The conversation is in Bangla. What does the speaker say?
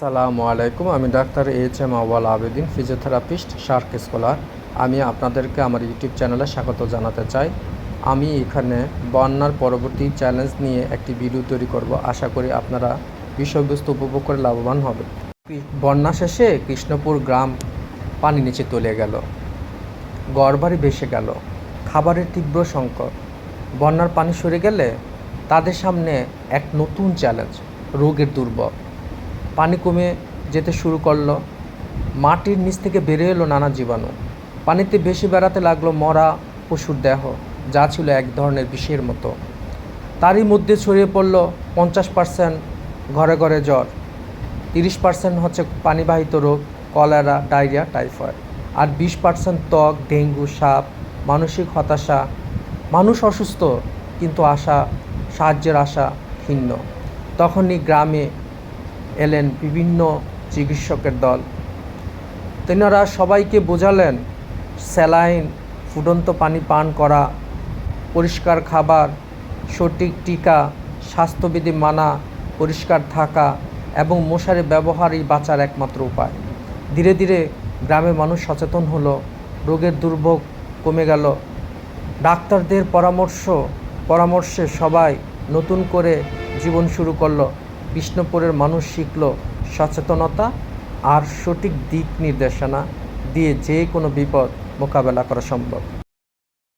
সালামু আলাইকুম, আমি doctor H M Awal Abedin, physiotherapist, shark scholar. আমি আপনাদেরকে আমার ইউটিউব চ্যানেলে স্বাগত জানাতে চাই। আমি এখানে বন্যার পরবর্তী চ্যালেঞ্জ নিয়ে একটি ভিডিও তৈরি করব। আশা করি আপনারা বিষয়বস্তু উপভোগ করে লাভবান হবে বন্যা শেষে কৃষ্ণপুর গ্রাম পানি নিচে তলে গেল। গড়বাড়ি ভেসে গেল। খাবারের তীব্র সংকট। বন্যার পানি সরে গেলে তাদের সামনে এক নতুন চ্যালেঞ্জ, রোগের দুর্ভোগ। পানি কমে যেতে শুরু করল। মাটির নিচ থেকে বেড়ে এলো নানা জীবাণু। পানিতে বেশি বেড়াতে লাগল মরা পশুর দেহ, যা ছিল এক ধরনের বিষের মতো। তারই মধ্যে ছড়িয়ে পড়ল পঞ্চাশ পার্সেন্ট ঘরে ঘরে জ্বর, তিরিশ পার্সেন্ট হচ্ছে পানিবাহিত রোগ, কলেরা, ডায়রিয়া, টাইফয়েড, আর বিশ পার্সেন্ট ত্বক, ডেঙ্গু, সাপ, মানসিক হতাশা। মানুষ অসুস্থ, কিন্তু আশা, সাহায্যের আশা ভিন্ন তখনই গ্রামে এলেন বিভিন্ন চিকিৎসকের দল। তেনারা সবাইকে বোঝালেন, স্যালাইন, ফুটন্ত পানি পান করা, পরিষ্কার খাবার, সঠিক টিকা, স্বাস্থ্যবিধি মানা, পরিষ্কার থাকা এবং মশারি ব্যবহারই বাঁচার একমাত্র উপায়। ধীরে ধীরে গ্রামে মানুষ সচেতন হলো, রোগের দুর্ভোগ কমে গেল। ডাক্তারদের পরামর্শ, পরামর্শে সবাই নতুন করে জীবন শুরু করল। বিষ্ণুপুরের মানুষ শিখল সচেতনতা আর সঠিক দিক নির্দেশনা দিয়ে যে কোনো বিপদ মোকাবেলা করা সম্ভব।